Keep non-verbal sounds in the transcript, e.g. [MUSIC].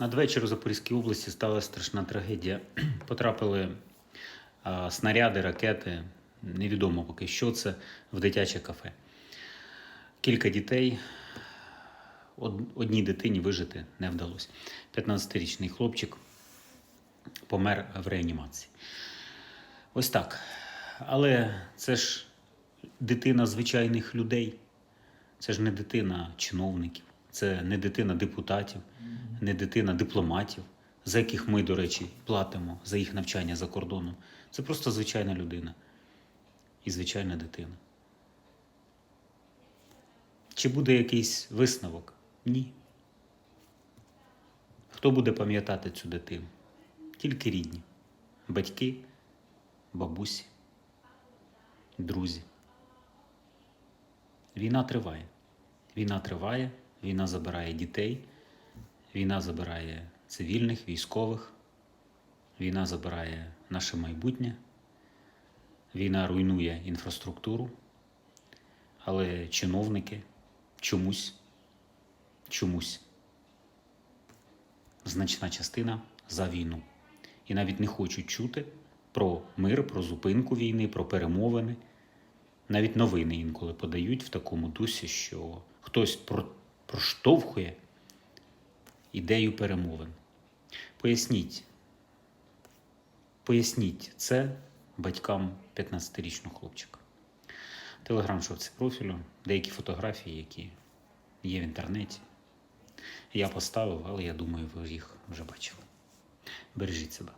Надвечір у Запорізькій області сталася страшна трагедія. [CLEARS THROAT] Потрапили а, снаряди, ракети, невідомо поки що це, в дитяче кафе. Кілька дітей. Одній дитині вижити не вдалося. 15-річний хлопчик помер в реанімації. Ось так. Але це ж дитина звичайних людей. Це ж не дитина чиновників, це не дитина депутатів, не дитина дипломатів, за яких ми, до речі, платимо за їх навчання за кордоном. Це просто звичайна людина і звичайна дитина. Чи буде якийсь висновок? Ні. Хто буде пам'ятати цю дитину? Тільки рідні, батьки, бабусі, друзі. Війна триває. Війна триває, війна забирає дітей, війна забирає цивільних, військових, війна забирає наше майбутнє, війна руйнує інфраструктуру, але чиновники чомусь, чомусь значна частина за війну. І навіть не хочуть чути про мир, про зупинку війни, про перемовини. Навіть новини інколи подають в такому дусі, що хтось про- проштовхує ідею перемовин. Поясніть, поясніть це батькам 15-річного хлопчика. Телеграм шовці профілю, деякі фотографії, які є в інтернеті. Я поставив, але я думаю, ви їх вже бачили. Бережіть себе.